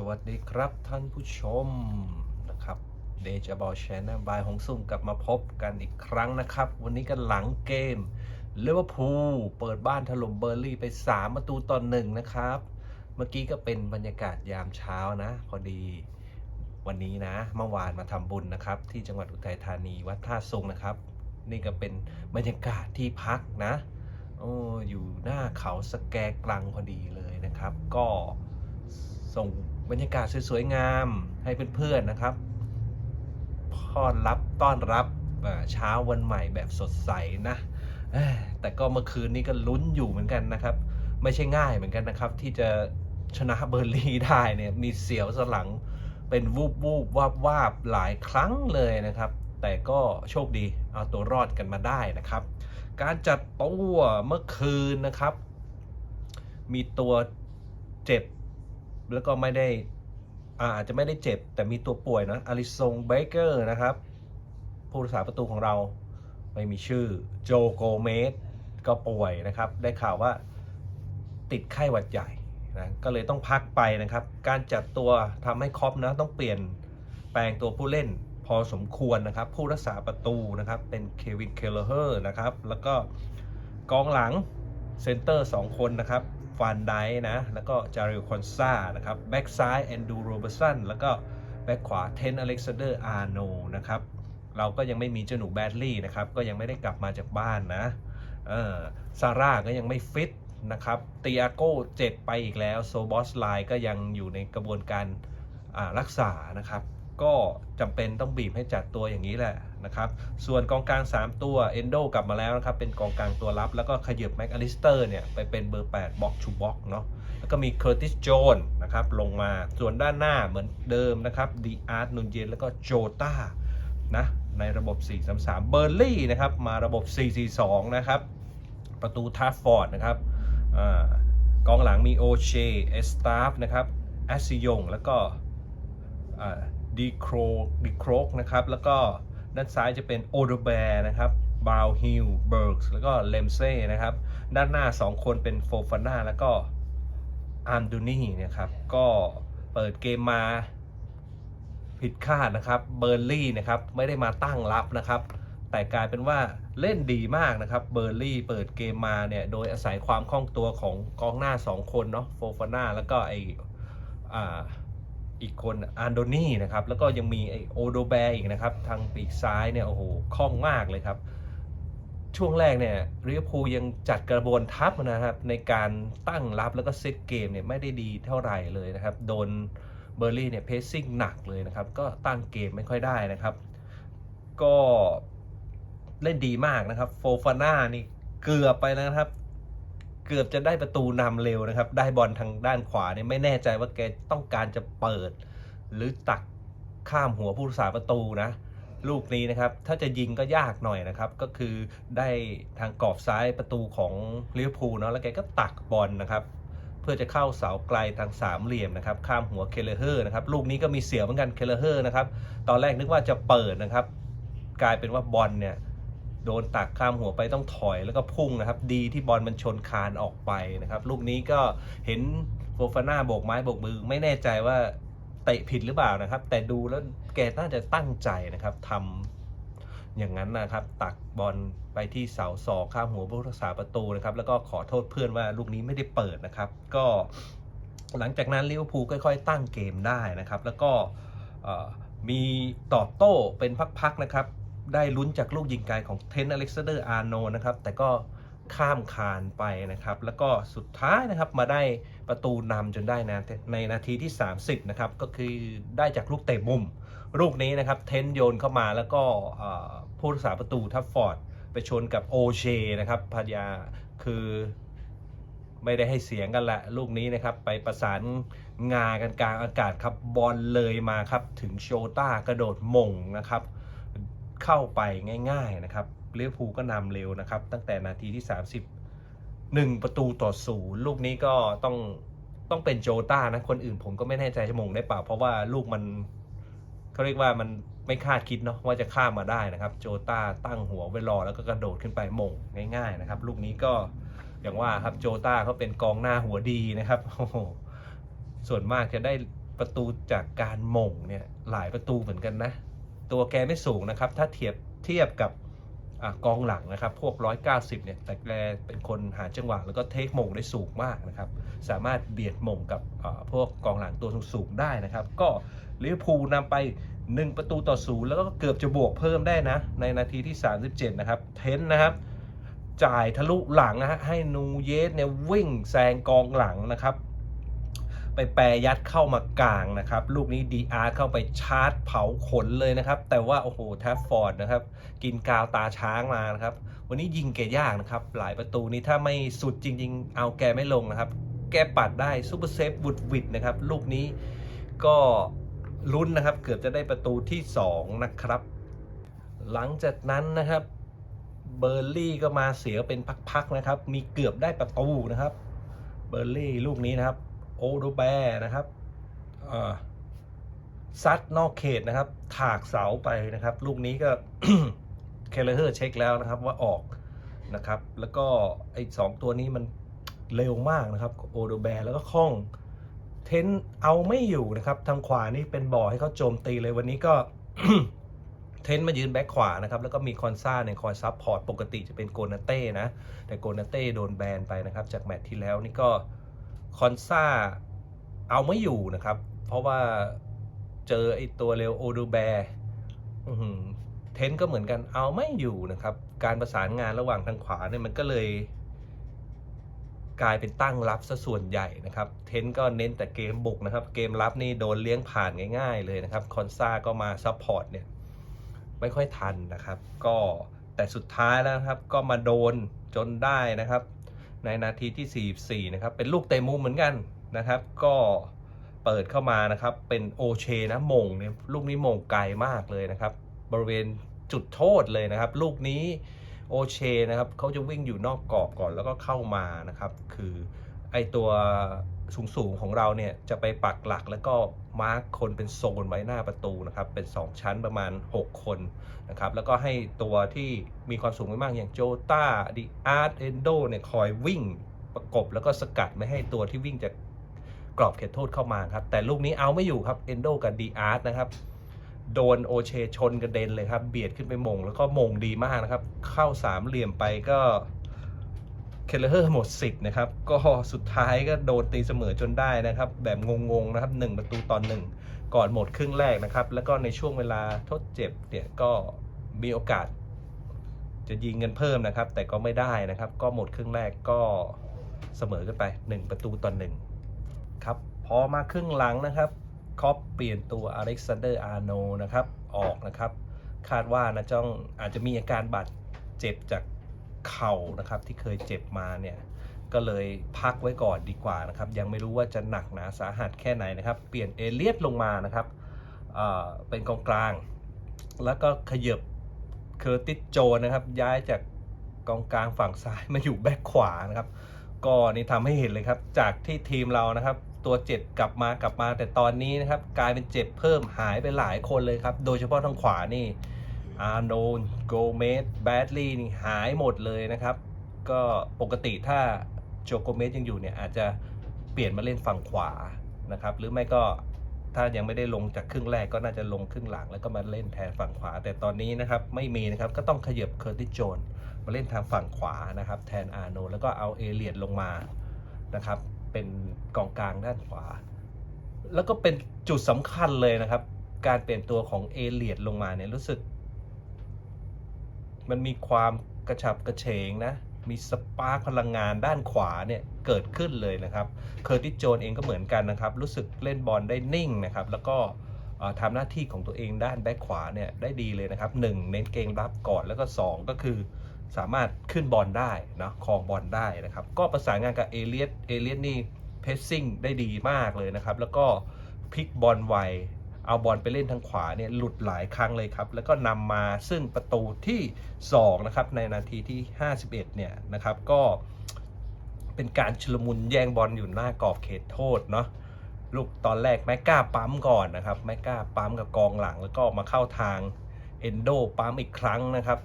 สวัสดีครับท่านผู้ชมนะครับเดจ a บอลแชนแนะบายหงซุ่มกลับมาพบกันอีกครั้งนะครับ วันนี้กันหลังเกมเลเวอร์พูลเปิดบ้านถล่มเบอร์ลี่ไป 3 ประตูต่อหนึ่งนะครับ เมื่อกี้ก็เป็นบรรยากาศยามเช้านะ พอดีวันนี้นะ เมื่อวานมาทำบุญนะครับ ที่จังหวัดอุทัยธานีวัดท่าซุงนะครับ นี่ก็เป็นบรรยากาศที่พักนะโอ้อยู่หน้าเขาสแกกลังพอดีเลยนะครับ ก็ส่ง บรรยากาศสวยๆงามให้เพื่อนๆนะครับต้อนรับต้อนรับเช้าวันใหม่แบบสดใสนะแต่ก็เมื่อคืนนี้ก็ลุ้นอยู่เหมือนกันนะครับ ไม่ใช่ง่ายเหมือนกันนะครับ ที่จะชนะเบอร์ลีได้เนี่ยมีเสียวสลังเป็นวูบวูบวาบวาบหลายครั้งเลยนะครับ แต่ก็โชคดีเอาตัวรอดกันมาได้นะครับ การจัดตัวเมื่อคืนนะครับ มีตัวเจ็บ แล้วก็ไม่ได้อาอาจจะไม่ได้เจ็บแต่มีตัวป่วยนะอลิซงเบเกอร์นะครับ ผู้รักษาประตูของเราไม่มีชื่อโจโกเมสก็ป่วยนะครับ ได้ข่าวว่าติดไข้หวัดใหญ่นะก็เลยต้องพักไปนะครับ การจัดตัวทำให้คอปนะต้องเปลี่ยนแปลงตัวผู้เล่นพอสมควรนะครับ ผู้รักษาประตูนะครับ เป็นเควินเคลเฮอร์นะครับ แล้วก็กองหลังเซนเตอร์ 2 คนนะครับ ฟานไดนะ แล้วก็จาริลคอนซานะครับแบ็กซ้ายแอนดูโรเบอร์สันแล้วก็แบ็กขวาเทนอเล็กซานเดอร์อาร์โนนะครับเราก็ยังไม่มีเจ้าหนูแบดลี่นะครับ ก็ยังไม่ได้กลับมาจากบ้านนะเออซาร่าก็ยังไม่ฟิตนะครับตีอาโก้เจ็บไปอีกแล้ว โซบอสไลก็ยังอยู่ในกระบวนการรักษานะครับ ก็จำเป็นต้องบีบให้จัดตัวอย่างนี้แหละนะครับ ส่วนกองกลาง 3 ตัวเอนโดกลับมาแล้วนะครับ เป็นกองกลางตัวรับ แล้วก็ขยับแม็กอลิสเตอร์เนี่ย ไปเป็นเบอร์8บ็อกชูบ็อกเนาะแล้วก็มีเคอร์ติสโจนนะครับ ลงมาส่วนด้านหน้าเหมือนเดิมนะครับดีอาร์ตนุนเยนแล้วก็โจตานะในระบบ 4-3-3 เบอร์ลี่นะครับ มาระบบ 4-4-2 นะครับ ประตูทัฟฟอร์ดนะครับอกองหลังมีโอเชเอสตาฟนะครับแอสซิยง แล้วก็ ดีโครดีโครกนะครับ แล้วก็ด้านซ้ายจะเป็นโอเดแบร์นะครับบราวฮิลเบิร์กแล้วก็เลมเซ่นะครับ ด้านหน้า 2 คนเป็นโฟฟาน่าแล้วก็อาร์มดูนี่นะครับ ก็เปิดเกมมาผิดคาดนะครับเบอร์ลี่นะครับ ไม่ได้มาตั้งรับนะครับ แต่กลายเป็นว่าเล่นดีมากนะครับเบอร์ลี่เปิดเกมมาเนี่ย โดยอาศัยความคล่องตัวของกองหน้า 2 คนเนาะโฟฟาน่าแล้วก็ไออ่า อีกคนอันโดนี่นะครับ แล้วก็ยังมีไอโอโดแบร์อีกนะครับ ทางปีกซ้ายเนี่ยโอ้โหคล่องมากเลยครับ ช่วงแรกเนี่ยลิเวอร์พูลยังจัดกระบวนทัพนะครับ ในการตั้งรับแล้วก็เซตเกมเนี่ยไม่ได้ดีเท่าไหร่เลยนะครับ โดนเบอร์ลี่เนี่ยเพสซิ่งหนักเลยนะครับ ก็ตั้งเกมไม่ค่อยได้นะครับ ก็เล่นดีมากนะครับ โฟฟาน่านี่เกือบไปแล้วนะครับ เกือบจะได้ประตูนำเร็วนะครับ ได้บอลทางด้านขวาเนี่ยไม่แน่ใจว่าแกต้องการจะเปิด หรือตักข้ามหัวผู้รักษาประตูนะลูกนี้นะครับ ถ้าจะยิงก็ยากหน่อยนะครับ ก็คือได้ทางกรอบซ้ายประตูของลิเวอร์พูลเนาะแล้วแกก็ตักบอลนะครับ เพื่อจะเข้าเสาไกลทางสามเหลี่ยมนะครับ ข้ามหัวเคเลเฮอร์นะครับ ลูกนี้ก็มีเสียวเหมือนกันเคเลเฮอร์นะครับ ตอนแรกนึกว่าจะเปิดนะครับ กลายเป็นว่าบอลเนี่ย โดนตักข้ามหัวไปต้องถอยแล้วก็พุ่งนะครับ ดีที่บอลมันชนคานออกไปนะครับ ลูกนี้ก็เห็นโฟฟาน่าโบกไม้โบกมือไม่แน่ใจว่าเตะผิดหรือเปล่านะครับ แต่ดูแล้วแกน่าจะตั้งใจนะครับทำอย่างนั้นนะครับ ตักบอลไปที่เสาสองข้ามหัวผู้รักษาประตูนะครับ แล้วก็ขอโทษเพื่อนว่าลูกนี้ไม่ได้เปิดนะครับ ก็หลังจากนั้นลิเวอร์พูลค่อยๆ ตั้งเกมได้นะครับ แล้วก็มีตอบโต้เป็นพักๆนะครับ ได้ลุ้นจากลูกยิงไกลของเทนอเล็กซานเดอร์อาร์โนนะครับ แต่ก็ข้ามคานไปนะครับ แล้วก็สุดท้ายนะครับมาได้ประตูนำจนได้นะในนาทีที่ 30 นะครับ ก็คือได้จากลูกเตะมุม ลูกนี้นะครับ เทนโยนเข้ามาแล้วก็ผู้รักษาประตูทัฟฟอร์ดไปชนกับโอเชนะครับพยาคือไม่ได้ให้เสียงกันละลูกนี้นะครับ ไปประสานงากันกลางอากาศครับบอลเลยมาครับ ถึงโชต้ากระโดดมงนะครับ เข้าไปง่ายๆนะครับลิเวอร์พูก็นำเร็วนะครับ ตั้งแต่นาทีที่ 30 1 ประตูต่อศูนย์ลูกนี้ก็ต้องต้องเป็นโจต้านะ คนอื่นผมก็ไม่แน่ใจจะมงได้เปล่า เพราะว่าลูกมันเขาเรียกว่ามันไม่คาดคิดเนาะว่าจะข้ามมาได้นะครับ โจต้าตั้งหัวไว้รอแล้วก็กระโดดขึ้นไปมงง่าย ๆ นะครับ ลูกนี้ก็อย่างว่าครับโจต้าเขาเป็นกองหน้าหัวดีนะครับโอ้โหส่วนมากจะได้ประตูจากการมงเนี่ยหลายประตูเหมือนกันนะ ตัวแกไม่สูงนะครับ ถ้าเทียบเทียบกับอกองหลังนะครับ พวก 190 เนี่ย แต่แกเป็นคนหาจังหวะแล้วก็เทคมงได้สูงมากนะครับ สามารถเบียดมงกับพวกกองหลังตัวสูงๆได้นะครับ ก็ลิเวอร์พูลนำไป 1 ประตูต่อศูนย์แล้วก็เกือบจะบวกเพิ่มได้นะ ในนาทีที่ 37 นะครับ เทนนะครับ จ่ายทะลุหลังนะฮะ ให้นูเยสเนี่ยวิ่งแซงกองหลังนะครับ ไปแปรยัดเข้ามากลางนะครับ ลูกนี้ดีอาร์เข้าไปชาร์จเผาขนเลยนะครับ แต่ว่าโอ้โหแทฟฟอร์ดนะครับ กินกาวตาช้างมานะครับ วันนี้ยิงแกยากนะครับ หลายประตูนี้ถ้าไม่สุดจริง ๆ เอาแกไม่ลงนะครับ แกปัดได้ซูเปอร์เซฟวุดวิดนะครับ ลูกนี้ก็ลุ้นนะครับ เกือบจะได้ประตูที่ 2 นะครับ หลังจากนั้นนะครับเบอร์ลี่ก็มาเสียเป็นพักๆนะครับ มีเกือบได้ประตูนะครับ เบอร์ลี่ลูกนี้นะครับ โอโดแบร์นะครับซัดนอกเขตนะครับ ถากเสาไปนะครับ ลูกนี้ก็เคเลเฮอร์เช็คแล้วนะครับว่าออกนะครับ แล้วก็ไอ้สองตัวนี้มันเร็วมากนะครับ โอโดแบร์แล้วก็คล่อง เทนเอาไม่อยู่นะครับ ทางขวานี่เป็นบ่อให้เขาโจมตีเลยวันนี้ก็เทนมายืนแบ็คขวานะครับ แล้วก็มีคอนซ่าเนี่ยคอยซับพอร์ต ปกติจะเป็นโกนาเต้นะ แต่โกนาเต้โดนแบนไปนะครับ จากแมตช์ที่แล้วนี่ก็ คอนซาเอาไม่อยู่นะครับ เพราะว่าเจอไอตัวเร็วโอดูแบร์เทนก็เหมือนกันเอาไม่อยู่นะครับ การประสานงานระหว่างทางขวาเนี่ยมันก็เลยกลายเป็นตั้งรับซะส่วนใหญ่นะครับ เทนก็เน้นแต่เกมบุกนะครับ เกมรับนี่โดนเลี้ยงผ่านง่ายๆเลยนะครับ คอนซาก็มาซัพพอร์ตเนี่ยไม่ค่อยทันนะครับ ก็แต่สุดท้ายแล้วครับก็มาโดนจนได้นะครับ ในนาทีที่ 44 นะครับ เป็นลูกเตะมุมเหมือนกันนะครับ ก็เปิดเข้ามานะครับ เป็นโอเชนะมงเนี่ยลูกนี้มงไกลมากเลยนะครับ บริเวณจุดโทษเลยนะครับ ลูกนี้โอเชนะครับเขาจะวิ่งอยู่นอกกรอบก่อนแล้วก็เข้ามานะครับ คือไอตัวสูงๆของเราเนี่ยจะไปปักหลักแล้วก็ มาร์คคนเป็นโซนไว้หน้าประตูนะครับเป็น 2 ชั้นประมาณ 6 คนนะครับแล้วก็ให้ตัวที่มีความสูงไม่มากอย่างโจตาดิอาร์ตเอนโดเนี่ยคอยวิ่งประกบแล้วก็สกัดไม่ให้ตัวที่วิ่งจากกรอบเขตโทษเข้ามาครับ แต่ลูกนี้เอาไม่อยู่ครับเอนโดกับดีอาร์ตนะครับโดนโอเชชนกระเด็นเลยครับ เบียดขึ้นไปมง แล้วก็มงดีมากนะครับ เข้าสามเหลี่ยมไปก็ เคเลเฮอร์หมดสิทธิ์นะครับ ก็สุดท้ายก็โดนตีเสมอจนได้นะครับ แบบงงๆนะครับหนึ่งประตูตอนหนึ่งก่อนหมดครึ่งแรกนะครับ แล้วก็ในช่วงเวลาทดเจ็บเนี่ยก็มีโอกาส จะยิงเงินเพิ่มนะครับ แต่ก็ไม่ได้นะครับ ก็หมดครึ่งแรกก็เสมอกันไป 1 ประตูต่อหนึ่งครับ พอมาครึ่งหลังนะครับคอปเปลี่ยนตัวอเล็กซานเดอร์อาร์โนนะครับ ออกนะครับ คาดว่านะจ้องอาจจะมีอาการบาดเจ็บจาก เข่านะครับที่เคยเจ็บมาเนี่ยก็เลยพักไว้ก่อนดีกว่านะครับ ยังไม่รู้ว่าจะหนักหนาสาหัสแค่ไหนนะครับ เปลี่ยนเอเลียตลงมานะครับเเป็นกองกลาง แล้วก็ขยบเคอร์ติสโจนนะครับ ย้ายจากกองกลางฝั่งซ้ายมาอยู่แบ็คขวานะครับ ก็นี่ทำให้เห็นเลยครับ จากที่ทีมเรานะครับ ตัวเจ็บกลับมากลับมาแต่ตอนนี้นะครับ กลายเป็นเจ็บเพิ่มหายไปหลายคนเลยครับ โดยเฉพาะทางขวานี่ อาร์โนนโกเมสแบดลีนี่หายหมดเลยนะครับ ก็ปกติถ้าโจโกเมสยังอยู่เนี่ยอาจจะเปลี่ยนมาเล่นฝั่งขวานะครับ หรือไม่ก็ถ้ายังไม่ได้ลงจากครึ่งแรกก็น่าจะลงครึ่งหลังแล้วก็มาเล่นแทนฝั่งขวา แต่ตอนนี้นะครับไม่มีนะครับก็ต้องขยับเคอร์ติโจนมาเล่นทางฝั่งขวานะครับ แทนอาร์โนแล้วก็เอาเอเลียดลงมานะครับ เป็นกองกลางด้านขวา แล้วก็เป็นจุดสำคัญเลยนะครับ การเปลี่ยนตัวของเอเลียดลงมาเนี่ยรู้สึก มันมีความกระฉับกระเฉงนะ มีสปาร์คพลังงานด้านขวาเนี่ยเกิดขึ้นเลยนะครับเคอร์ติสโจนเองก็เหมือนกันนะครับ รู้สึกเล่นบอลได้นิ่งนะครับ แล้วก็เอ่อทำหน้าที่ของตัวเองด้านแบ็คขวาเนี่ยได้ดีเลยนะครับหนึ่งเน้นเกมรับก่อนแล้วก็สองก็คือสามารถขึ้นบอลได้นะครองบอลได้นะครับ ก็ประสานงานกับเอเลียตเอเลียตนี่เพสซิ่งได้ดีมากเลยนะครับ แล้วก็พลิกบอลไว เอาบอลไปเล่นทางขวาเนี่ยหลุดหลายครั้งเลยครับ แล้วก็นำมาซึ่งประตูที่2นะครับในนาทีที่ 51 เนี่ยนะครับก็เป็นการชุลมุนแย่งบอลอยู่หน้ากรอบเขตโทษเนาะลูกตอนแรกแมกกาปั๊มก่อนนะครับแมกกาปั๊มกับกองหลังแล้วก็มาเข้าทางเอนโดปั๊มอีกครั้งนะครับ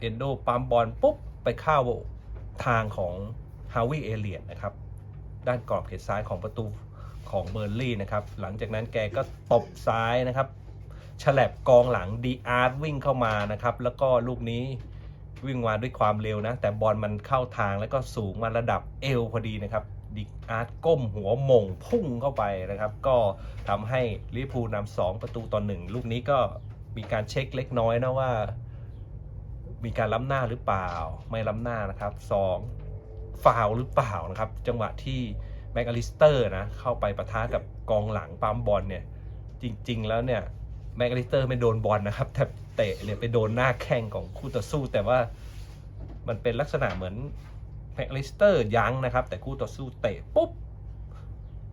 เอนโดปั๊มบอลปุ๊บไปเข้าทางของฮาวิเอเลียนนะครับ ด้านกรอบเขตซ้ายของประตู ของเบอร์ลี่นะครับ หลังจากนั้นแกก็ตบซ้ายนะครับฉลับกองหลังดีอาร์ตวิ่งเข้ามานะครับ แล้วก็ลูกนี้วิ่งมาด้วยความเร็วนะ แต่บอลมันเข้าทางแล้วก็สูงมาระดับเอวพอดีนะครับดีอาร์ตก้มหัวมงพุ่งเข้าไปนะครับ ก็ทำให้ลิเวอร์พูลนำสองประตูต่อหนึ่งลูกนี้ก็มีการเช็คเล็กน้อยนะว่า มีการล้ำหน้าหรือเปล่า ไม่ล้ำหน้านะครับสองฟาวหรือเปล่านะครับ จังหวะที่ แม็กอลิสเตอร์นะเข้าไปประทะกับกองหลังปั๊มบอลเนี่ยจริง ๆ แล้วเนี่ยแม็กอลิสเตอร์ไม่โดนบอลนะครับแต่เตะเนี่ยไปโดนหน้าแข้งของคู่ต่อสู้ แต่ว่ามันเป็นลักษณะเหมือนแม็กอลิสเตอร์ยั้งนะครับ แต่คู่ต่อสู้เตะปุ๊บ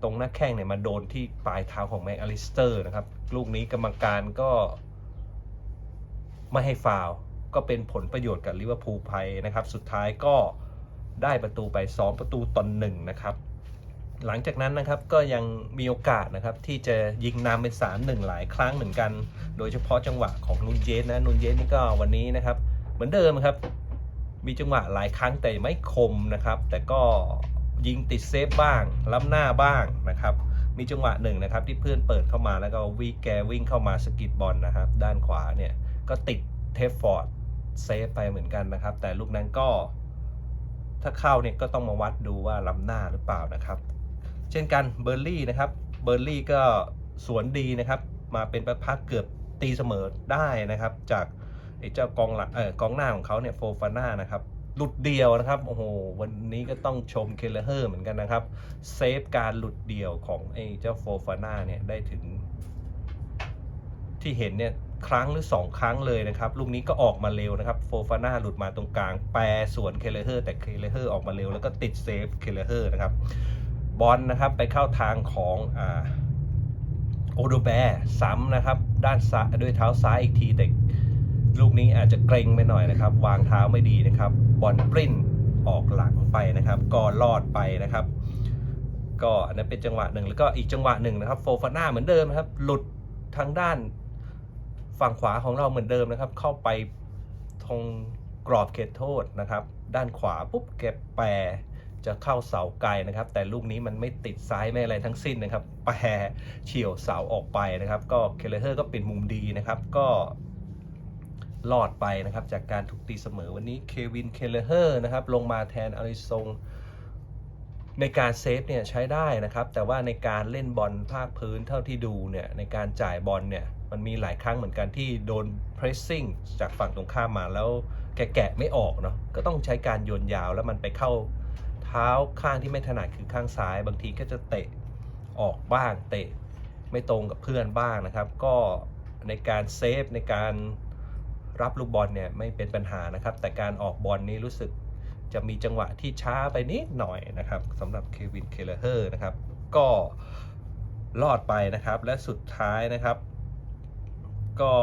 ตรงหน้าแข้งเนี่ยมาโดนที่ปลายเท้าของแม็กอลิสเตอร์นะครับ ลูกนี้กรรมการก็ไม่ให้ฟาวก็เป็นผลประโยชน์กับลิเวอร์พูลไปนะครับ สุดท้ายก็ได้ประตูไป 2 ประตูต่อหนึ่งนะครับ หลังจากนั้นนะครับก็ยังมีโอกาสนะครับที่จะยิงนำเป็น3ามหนึ่งหลายครั้งเหมือนกัน โดยเฉพาะจังหวะของนุนเยสนะนุนเยสนี่ก็วันนี้นะครับ เหมือนเดิมครับ มีจังหวะหลายครั้งแต่ไม่คมนะครับ แต่ก็ยิงติดเซฟบ้างล้ำหน้าบ้างนะครับ มีจังหวะหนึ่งนะครับ ที่เพื่อนเปิดเข้ามาแล้วก็วีแกวิ่งเข้ามาสกิดบอลนะครับ ด้านขวาเนี่ยก็ติดเทฟฟอร์ดเซฟไปเหมือนกันนะครับ แต่ลูกนั้นก็ถ้าเข้าเนี่ยก็ต้องมาวัดดูว่าล้ำหน้าหรือเปล่านะครับ เช่นกันเบอร์ลี่นะครับเบอร์ลี่ก็สวนดีนะครับมาเป็นพักเกือบตีเสมอได้นะครับ จากไอ้เจ้ากองหลังเออกองหน้าของเขาเนี่ยโฟฟาน่านะครับหลุดเดียวนะครับโอ้โหวันนี้ก็ต้องชมเคเลเฮอร์เหมือนกันนะครับเซฟการหลุดเดียวของไอ้เจ้าโฟฟาน่าเนี่ยได้ถึง ที่เห็นเนี่ยครั้งหรือ 2 ครั้งเลยนะครับลูกนี้ก็ออกมาเร็วนะครับโฟฟาน่าหลุดมาตรงกลาง แปรสวนเคเลเฮอร์แต่เคเลเฮอร์ออกมาเร็วแล้วก็ติดเซฟเคเลเฮอร์นะครับ บอลนะครับไปเข้าทางของอโอโดแบร์ซ้ำนะครับ ด้านซ้ายด้วยเท้าซ้ายอีกทีแต่ลูกนี้อาจจะเกรงไปหน่อยนะครับ วางเท้าไม่ดีนะครับ บอลปริ้นออกหลังไปนะครับ ก็ลอดไปนะครับ ก็อันนั้นเป็นจังหวะหนึ่งแล้วก็อีกจังหวะหนึ่งนะครับโฟฟาน่าเหมือนเดิมนะครับ หลุดทางด้านฝั่งขวาของเราเหมือนเดิมนะครับ เข้าไปตรงกรอบเขตโทษนะครับ ด้านขวาปุ๊บเก็บแปร จะเข้าเสาไกลนะครับ แต่ลูกนี้มันไม่ติดซ้ายไม่อะไรทั้งสิ้นนะครับแปรเฉียวเสาออกไปนะครับ ก็เคเลเฮอร์ก็เป็นมุมดีนะครับก็รอดไปนะครับ จากการถูกตีเสมอวันนี้เควินเคเลเฮอร์นะครับ ลงมาแทนอาริซงในการเซฟเนี่ยใช้ได้นะครับ แต่ว่าในการเล่นบอลภาคพื้นเท่าที่ดูเนี่ยในการจ่ายบอลเนี่ยมันมีหลายครั้งเหมือนกันที่โดน pressing จากฝั่งตรงข้ามมาแล้วแกะไม่ออกเนาะก็ต้องใช้การโยนยาวแล้วมันไปเข้า เท้าข้างที่ไม่ถนัดคือข้างซ้าย บางทีก็จะเตะออกบ้างเตะไม่ตรงกับเพื่อนบ้างนะครับ ก็ในการเซฟในการรับลูกบอลเนี่ยไม่เป็นปัญหานะครับ แต่การออกบอลนี้รู้สึกจะมีจังหวะที่ช้าไปนิดหน่อยนะครับสำหรับเควินเคเลเฮอร์นะครับ ก็รอดไปนะครับ และสุดท้ายนะครับ ก็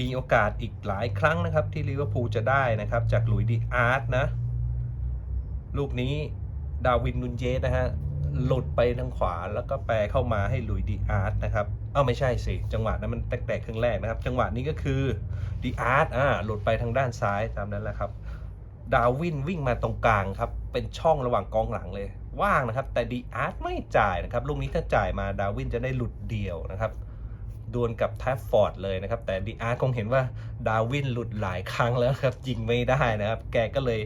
มีโอกาสอีกหลายครั้งนะครับ ที่ลิเวอร์พูลจะได้นะครับ จากหลุยดีอาร์ตนะ ลูกนี้ดาวินนุนเยสนะฮะหลุดไปทางขวาแล้วก็แปรเข้ามาให้หลุยดีอาร์ตนะครับ เอ้าไม่ใช่สิ จังหวะนั้นมันแตกๆครึ่งแรกนะครับ จังหวะนี้ก็คือดีอาร์ตอ่าหลุดไปทางด้านซ้ายตามนั้นแหละครับ ดาวินวิ่งมาตรงกลางครับ เป็นช่องระหว่างกองหลังเลย ว่างนะครับ แต่ดีอาร์ตไม่จ่ายนะครับ ลูกนี้ถ้าจ่ายมาดาวินจะได้หลุดเดียวนะครับ ดวลกับแทฟฟอร์ดเลยนะครับ แต่ดีอาร์ตคงเห็นว่าดาวินหลุดหลายครั้งแล้วครับ ยิงไม่ได้นะครับ แกก็เลย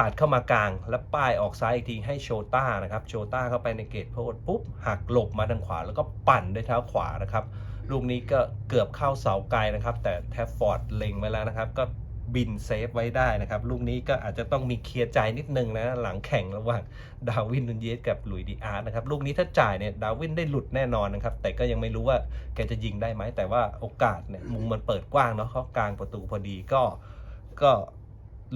ตัดเข้ามากลาง แล้วป้ายออกซ้ายอีกทีให้โชต้านะครับ โชต้าเข้าไปในเกตโทษปุ๊บหักหลบมาทางขวา แล้วก็ปั่นด้วยเท้าขวานะครับ ลูกนี้ก็เกือบเข้าเสาไกลนะครับ แต่แทฟฟอร์ดเล็งไว้แล้วนะครับ ก็บินเซฟไว้ได้นะครับ ลูกนี้ก็อาจจะต้องมีเคลียร์ใจนิดนึงนะ หลังแข่งระหว่างดาวินนุนเยสกับหลุยส์ดีอาร์นะครับ ลูกนี้ถ้าจ่ายเนี่ยดาวินได้หลุดแน่นอนนะครับ แต่ก็ยังไม่รู้ว่าแกจะยิงได้ไหม แต่ว่าโอกาสเนี่ยมุมมันเปิดกว้างเนาะเขากลางประตูพอดีก็ก็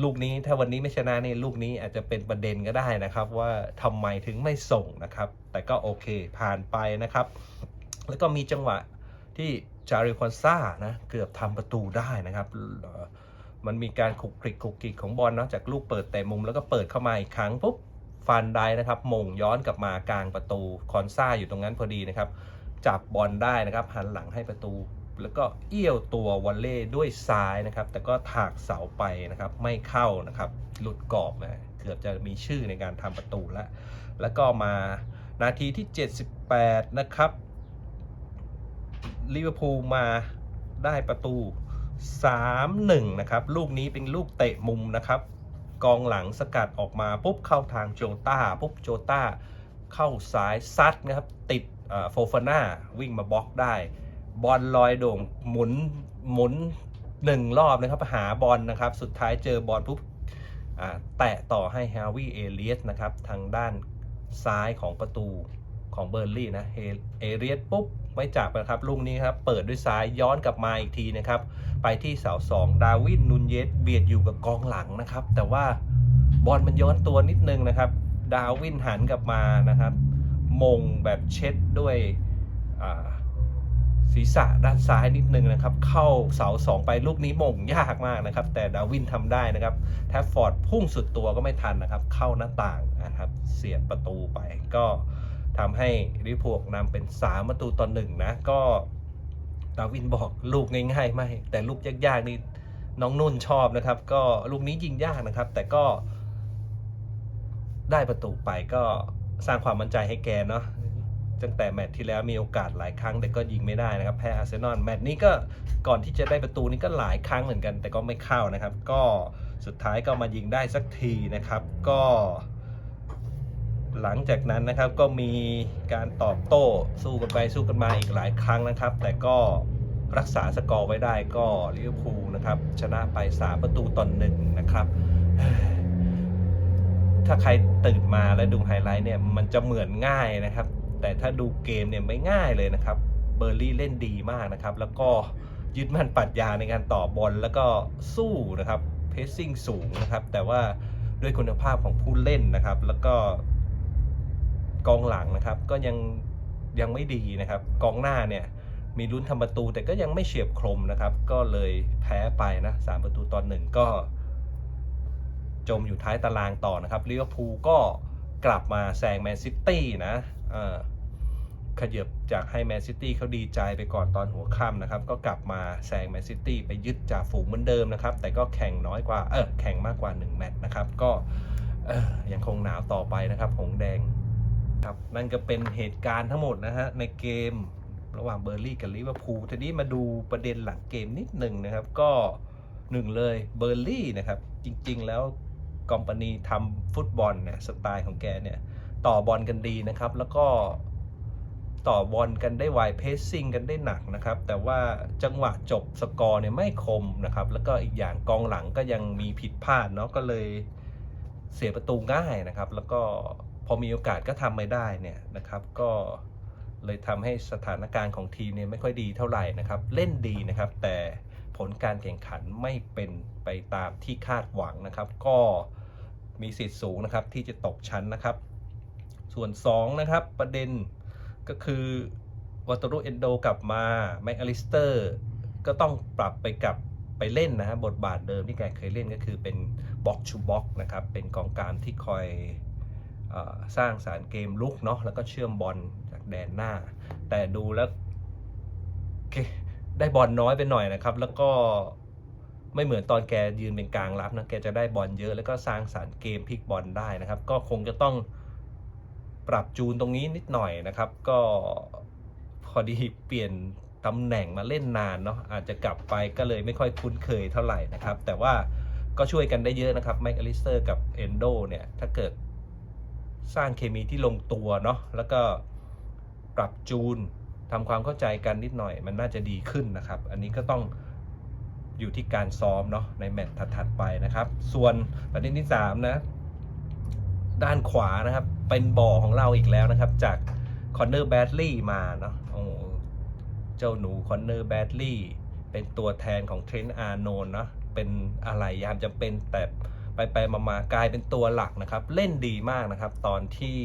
ลูกนี้ถ้าวันนี้ไม่ชนะนี่ลูกนี้อาจจะเป็นประเด็นก็ได้นะครับ ว่าทำไมถึงไม่ส่งนะครับ แต่ก็โอเคผ่านไปนะครับ แล้วก็มีจังหวะที่จาริคอนซ่านะเกือบทำประตูได้นะครับ มันมีการคลุกคลิกคลุกคลิกของบอลนาะจากลูกเปิดแต่มุมแล้วก็เปิดเข้ามาอีกครั้งปุ๊บฟันได้นะครับมงย้อนกลับมากลางประตูคอนซ่าอยู่ตรงนั้นพอดีนะครับ จับบอลได้นะครับหันหลังให้ประตู แล้วก็เอี้ยวตัววอลเล่ด้วยซ้ายนะครับ แต่ก็ถากเสาไปนะครับ ไม่เข้านะครับ หลุดกรอบนะเกือบจะมีชื่อในการทำประตูแล้ว แล้วก็มานาทีที่ 78 นะครับลิเวอร์พูลมาได้ประตู 3-1 นะครับ ลูกนี้เป็นลูกเตะมุมนะครับ กองหลังสกัดออกมาปุ๊บเข้าทางโจต้าปุ๊บโจต้าเข้าซ้ายซัดนะครับ ติดโฟฟาน่าวิ่งมาบล็อกได้ บอลลอยโด่งหมุนหมุนหนึ่งรอบนะครับหาบอลนะครับ สุดท้ายเจอบอลปุ๊บแตะต่อให้ฮาวิเอเลียสนะครับ ทางด้านซ้ายของประตูของเบอร์ลี่นะเอเลียสปุ๊บไม่จับนะครับลูกนี้ครับ เปิดด้วยซ้ายย้อนกลับมาอีกทีนะครับ ไปที่เสาสองดาวินนูนเยสเบียดอยู่กับกองหลังนะครับ แต่ว่าบอลมันย้อนตัวนิดนึงนะครับ ดาวินหันกลับมานะครับ มงแบบเช็ดด้วย ศีรษะด้านซ้ายนิดนึงนะครับ เข้าเสาสองไปลูกนี้มงยากมากนะครับ แต่ดาวินทำได้นะครับแทฟฟอร์ดพุ่งสุดตัวก็ไม่ทันนะครับ เข้าหน้าต่างนะครับเสียประตูไปก็ทำให้ลิเวอร์พูลนำเป็น 3 ประตูต่อหนึ่งนะ ก็ดาวินบอกลูกง่ายๆไม่แต่ลูกยากๆนี่น้องนุ่นชอบนะครับ ก็ลูกนี้ยิงยากนะครับ แต่ก็ได้ประตูไปก็สร้างความมั่นใจให้แกเนาะ ตั้งแต่แมตช์ที่แล้วมีโอกาสหลายครั้งแต่ก็ยิงไม่ได้นะครับ แพ้อาร์เซนอลแมตช์นี้ก็ก่อนที่จะได้ประตูนี้ก็หลายครั้งเหมือนกัน แต่ก็ไม่เข้านะครับ ก็สุดท้ายก็มายิงได้สักทีนะครับ ก็ หลังจากนั้นนะครับก็มีการตอบโต้สู้กันไปสู้กันมาอีกหลายครั้งนะครับ แต่ก็รักษาสกอร์ไว้ได้ก็ลิเวอร์พูลนะครับ ชนะไป 3 ประตูต่อหนึ่งนะครับถ้าใครตื่นมาแล้วดูไฮไลท์เนี่ย มันจะเหมือนง่ายนะครับ แต่ถ้าดูเกมเนี่ยไม่ง่ายเลยนะครับ เบอร์ลี่เล่นดีมากนะครับ แล้วก็ยึดมั่นปรัดยาในการต่อบอลแล้วก็สู้นะครับ เพสซิ่งสูงนะครับ แต่ว่าด้วยคุณภาพของผู้เล่นนะครับ แล้วก็กองหลังนะครับ ก็ยังยังไม่ดีนะครับ กองหน้าเนี่ยมีลุ้นทำประตูแต่ก็ยังไม่เฉียบคมนะครับ ก็เลยแพ้ไปนะสามประตูตอนหนึ่งก็ จมอยู่ท้ายตารางต่อนะครับลิเวอร์พูลก็กลับมาแซงแมนซิตี้นะ ขยับจากให้แมนซิตี้เขาดีใจไปก่อนตอนหัวค่ำนะครับ ก็กลับมาแซงแมนซิตี้ไปยึดจ่าฝูงเหมือนเดิมนะครับ แต่ก็แข่งน้อยกว่า เออแข่งมากกว่า 1 แมตช์นะครับ ก็ยังคงหนาวต่อไปนะครับ หงแดงครับนั่นก็เป็นเหตุการณ์ทั้งหมดนะฮะ ในเกมระหว่างเบอร์ลี่กับลิเวอร์พูลทีนี้มาดูประเด็นหลังเกมนิดหนึ่งนะครับ ก็หนึ่งเลยเบอร์ลี่นะครับ จริง ๆ แล้วกอมปานีทำฟุตบอลเนี่ยสไตล์ของแกเนี่ย ต่อบอลกันดีนะครับ แล้วก็ต่อบอลกันได้ไวเพสซิ่งกันได้หนักนะครับ แต่ว่าจังหวะจบสกอร์เนี่ยไม่คมนะครับ แล้วก็อีกอย่างกองหลังก็ยังมีผิดพลาดเนาะก็เลยเสียประตูง่ายนะครับ แล้วก็พอมีโอกาสก็ทำไม่ได้เนี่ยนะครับ ก็เลยทำให้สถานการณ์ของทีมเนี่ยไม่ค่อยดีเท่าไหร่นะครับ เล่นดีนะครับ แต่ผลการแข่งขันไม่เป็นไปตามที่คาดหวังนะครับ ก็มีสิทธิ์สูงนะครับที่จะตกชั้นนะครับ ส่วน 2 นะครับ ประเด็นก็คือวัตรุเอนโดกลับมาแม็กอลิสเตอร์ก็ต้องปรับไปกับไปเล่นนะฮะบทบาทเดิมที่แกเคยเล่นก็คือเป็นบ็อกชูบ็อกนะครับ เป็นกองกลางที่คอยอสร้างสารเกมลุกเนาะแล้วก็เชื่อมบอลจากแดนหน้า แต่ดูแล้วได้บอลน้อยไปหน่อยนะครับ แล้วก็ไม่เหมือนตอนแกยืนเป็นกลางรับนะแกจะได้บอลเยอะแล้วก็สร้างสารรค์เกมพลิกบอลได้นะครับ ก็คงจะต้อง ปรับจูนตรงนี้นิดหน่อยนะครับ ก็พอดีเปลี่ยนตำแหน่งมาเล่นนานเนาะอาจจะกลับไปก็เลยไม่ค่อยคุ้นเคยเท่าไหร่นะครับ แต่ว่าก็ช่วยกันได้เยอะนะครับแม็กอลิสเตอร์กับเอนโดเนี่ยถ้าเกิดสร้างเคมีที่ลงตัวเนาะแล้วก็ปรับจูนทำความเข้าใจกันนิดหน่อย มันน่าจะดีขึ้นนะครับ อันนี้ก็ต้องอยู่ที่การซ้อมเนาะในแมตช์ถัดๆไปนะครับ ส่วนประเด็นที่3นะ ด้านขวานะครับ เป็นบ่อของเราอีกแล้วนะครับ จากคอนเนอร์แบดลี่มาเนาะโอ้เจ้าหนูคอนเนอร์แบดลี่เป็นตัวแทนของเทรนต์อาร์โนนเนาะเป็นอะไรยามจำเป็นแต่ไปไปๆมากลายเป็นตัวหลักนะครับ เล่นดีมากนะครับ ตอนที่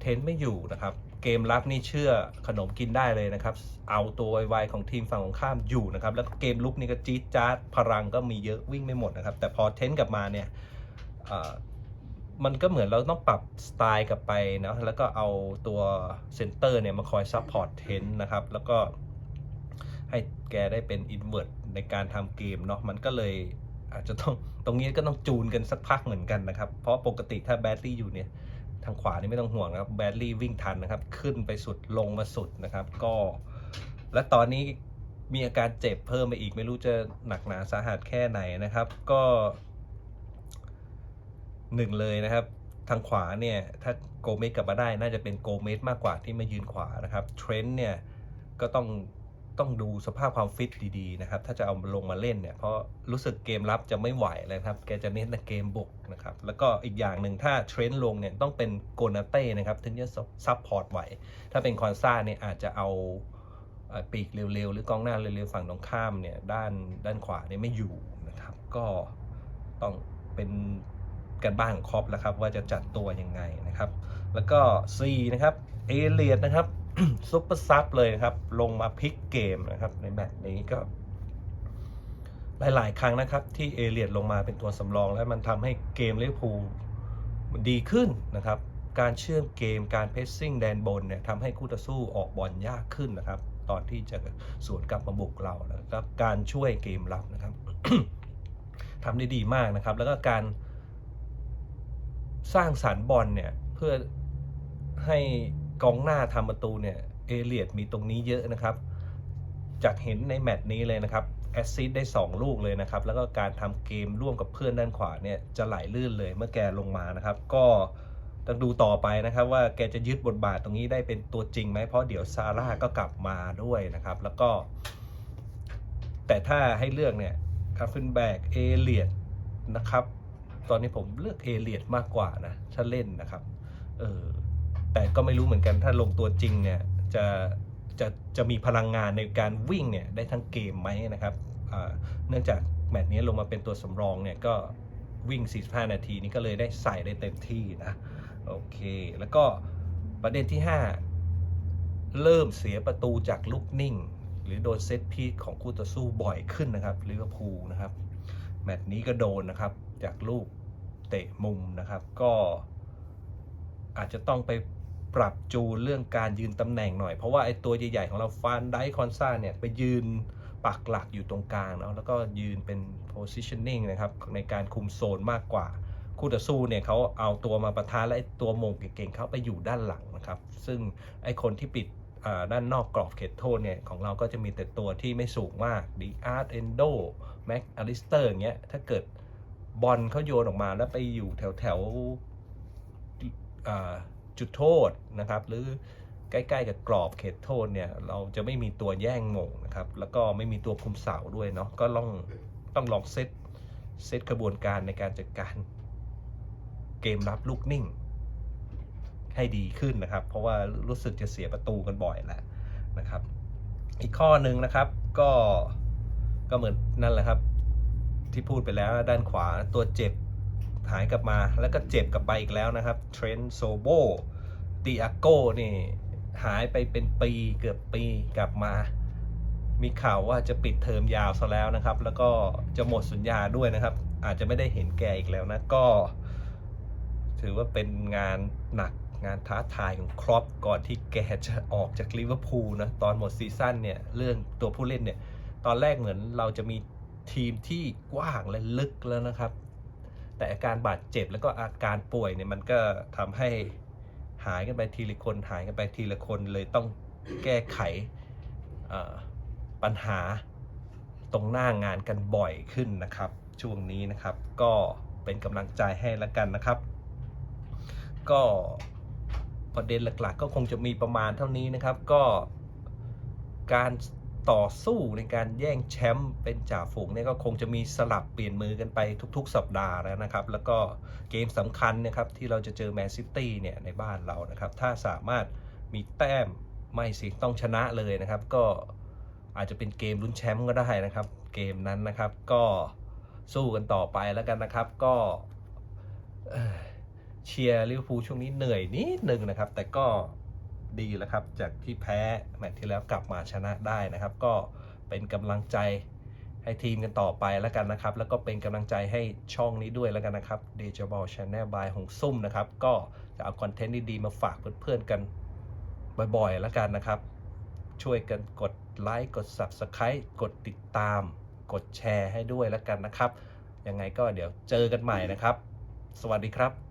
เทรนต์ไม่อยู่นะครับ เกมรับนี่เชื่อขนมกินได้เลยนะครับ เอาตัวไวๆของทีมฝั่งของข้ามอยู่นะครับ แล้วเกมลุกนี่ก็จี๊ดจ๊าดพลังก็มีเยอะวิ่งไม่หมดนะครับ แต่พอเทนต์กลับมาเนี่ย มันก็เหมือนเราต้องปรับสไตล์กลับไปนะแล้วก็เอาตัวเซนเตอร์เนี่ยมาคอยซัพพอร์ตเทนนะครับ แล้วก็ให้แกได้เป็นอินเวอร์ตในการทำเกมเนาะมันก็เลยอาจจะต้องตรงนี้ก็ต้องจูนกันสักพักเหมือนกันนะครับ เพราะปกติถ้าแบตลี่อยู่เนี่ยทางขวานี่ไม่ต้องห่วงนะครับแบดลี่วิ่งทันนะครับ ขึ้นไปสุดลงมาสุดนะครับ ก็ และตอนนี้มีอาการเจ็บเพิ่มไปอีกไม่รู้จะหนักหนาสาหัสแค่ไหนนะครับ ก็ หนึ่งเลยนะครับ ทางขวาเนี่ยถ้าโกเมสกลับมาได้น่าจะเป็นโกเมสมากกว่าที่มายืนขวานะครับเทรนต์เนี่ยก็ต้องต้องดูสภาพความฟิตดีๆนะครับ ถ้าจะเอาลงมาเล่นเนี่ย เพราะรู้สึกเกมรับจะไม่ไหวเลยครับ แกจะเน้นแต่เกมบุกนะครับ แล้วก็อีกอย่างหนึ่งถ้าเทรนต์ลงเนี่ยต้องเป็นโกนาเต้นะครับ ถึงจะซับพอร์ตไหว ถ้าเป็นคอนซ่าเนี่ยอาจจะเอาปีกเร็วๆ หรือกองหน้าเร็วๆ ฝั่งตรงข้ามเนี่ยด้านด้านขวาเนี่ยไม่อยู่นะครับ ก็ต้องเป็น กันบ้านของครอปแล้วครับว่าจะจัดตัวยังไงนะครับ แล้วก็ C นะครับเอเลียดนะครับซุปเปอร์ซับเลยนะครับ ลงมาพลิกเกมนะครับ ในแมตช์นี้ก็หลาย ๆ ครั้งนะครับ ที่เอเลียดลงมาเป็นตัวสำรอง แล้วมันทำให้เกมลิเวอร์พูลมันดีขึ้นนะครับ การเชื่อมเกมการเพสซิ่งแดนบนเนี่ยทำให้คู่ต่อสู้ออกบอลยากขึ้นนะครับ ตอนที่จะสวนกลับมาบุกเราแล้วการช่วยเกมรับนะครับทำได้ดีมากนะครับ แล้วก็การ สร้างสารบอลเนี่ยเพื่อให้กองหน้าทำประตูเนี่ยเอเลียดมีตรงนี้เยอะนะครับ จากเห็นในแมตช์นี้เลยนะครับแอสซิสได้ 2 ลูกเลยนะครับ แล้วก็การทำเกมร่วมกับเพื่อนด้านขวาเนี่ยจะไหลลื่นเลยเมื่อแกลงมานะครับ ก็ต้องดูต่อไปนะครับว่าแกจะยึดบทบาทตรงนี้ได้เป็นตัวจริงไหมเพราะเดี๋ยวซาร่าก็กลับมาด้วยนะครับ แล้วก็ แต่ถ้าให้เลือกเนี่ยคาฟินแบกเอเลียดนะครับ ตอนนี้ผมเลือกเอเลียดมากกว่านะ ถ้าเล่นนะครับ เออ แต่ก็ไม่รู้เหมือนกันถ้าลงตัวจริงเนี่ย จะ จะ จะมีพลังงานในการวิ่งเนี่ยได้ทั้งเกมไหมนะครับ เนื่องจากแมตช์นี้ลงมาเป็นตัวสำรองเนี่ยก็วิ่ง 45 นาทีนี้ก็เลยได้ใส่ได้เต็มที่นะ โอเค แล้วก็ประเด็นที่ 5 เริ่มเสียประตูจากลูกนิ่ง หรือโดนเซตพีของคู่ต่อสู้บ่อยขึ้นนะครับลิเวอร์พูลนะครับ แมตช์นี้ก็โดนนะครับ จากลูกเตะมุมนะครับ ก็อาจจะต้องไปปรับจูนเรื่องการยืนตำแหน่งหน่อย เพราะว่าไอ้ตัวใหญ่ๆของเราฟานไดคอนซ่าเนี่ย ไปยืนปักหลักอยู่ตรงกลางเนาะแล้วก็ยืนเป็น positioning นะครับ ในการคุมโซนมากกว่า คู่ต่อสู้เนี่ยเขาเอาตัวมาประทานและไอ้ตัวมงเก่งๆเขาไปอยู่ด้านหลังนะครับ ซึ่งไอ้คนที่ปิดด้านนอกกรอบเขตโทษเนี่ย ของเราก็จะมีแต่ตัวที่ไม่สูงมากดีอาร์ตเอนโด แม็กอลิสเตอร์อย่างเงี้ยถ้าเกิดบอลเขาโยนออกมาแล้วไปอยู่แถวแถวจุดโทษนะครับ หรือใกล้ๆกับกรอบเขตโทษเนี่ย เราจะไม่มีตัวแย่งมงนะครับ แล้วก็ไม่มีตัวคุมเสาด้วยเนาะก็ต้องต้องลองเซตเซตกระบวนการในการจัดการเกมรับลูกนิ่ง ให้ดีขึ้นนะครับ เพราะว่ารู้สึกจะเสียประตูกันบ่อยแหละนะครับ อีกข้อหนึ่งนะครับก็ ก็เหมือนนั่นแหละครับ ที่พูดไปแล้วด้านขวาตัวเจ็บหายกลับมาแล้วก็เจ็บกลับไปอีกแล้วนะครับเทรนโซโบติอาโกนี่หายไปเป็นปีเกือบปีกลับมา มีข่าวว่าจะปิดเทอมยาวซะแล้วนะครับ แล้วก็จะหมดสัญญาด้วยนะครับ อาจจะไม่ได้เห็นแกอีกแล้วนะก็ ถือว่าเป็นงานหนักงานท้าทายของครอปก่อนที่แกจะออกจากลิเวอร์พูลนะตอนหมดซีซั่นเนี่ยเรื่องตัวผู้เล่นเนี่ย ตอนแรกเหมือนเราจะมีทีมที่กว้างและลึกแล้วนะครับ แต่อาการบาดเจ็บแล้วก็อาการป่วยเนี่ยมันก็ทำให้หายกันไปทีละคนหายกันไปทีละคนเลยต้องแก้ไขปัญหาตรงหน้างานกันบ่อยขึ้นนะครับ ช่วงนี้นะครับก็เป็นกำลังใจให้ล้วกันนะครับ ก็ประเด็นหลักๆ ก็คงจะมีประมาณเท่านี้นะครับ ก็การ ต่อสู้ในการแย่งแชมป์เป็นจ่าฝูงเนี่ยก็คงจะมีสลับเปลี่ยนมือกันไปทุก ๆ สัปดาห์แล้วนะครับ แล้วก็เกมสำคัญนะครับที่เราจะเจอแมนซิตี้เนี่ยในบ้านเรานะครับ ถ้าสามารถมีแต้มไม่สิต้องชนะเลยนะครับ ก็อาจจะเป็นเกมลุ้นแชมป์ก็ได้นะครับ เกมนั้นนะครับก็สู้กันต่อไปแล้วกันนะครับ ก็เอ่อเชียร์ลิเวอร์พูลช่วงนี้เหนื่อยนิดนึงนะครับ แต่ก็ ดีแล้วครับ จากที่แพ้แมตช์ที่แล้วกลับมาชนะได้นะครับ ก็เป็นกำลังใจให้ทีมกันต่อไปแล้วกันนะครับ แล้วก็เป็นกำลังใจให้ช่องนี้ด้วยแล้วกันนะครับ d e j a b a l Channel by หงซุ่มนะครับ ก็จะเอาคอนเทนต์ดีๆมาฝากเพื่อนๆกันบ่อยๆแล้วกันนะครับ ช่วยกันกดไลค์กด Subscribe กดติดตาม กดแชร์ให้ด้วยแล้วกันนะครับยังไงก็เดี๋ยวเจอกันใหม่นะครับ สวัสดีครับ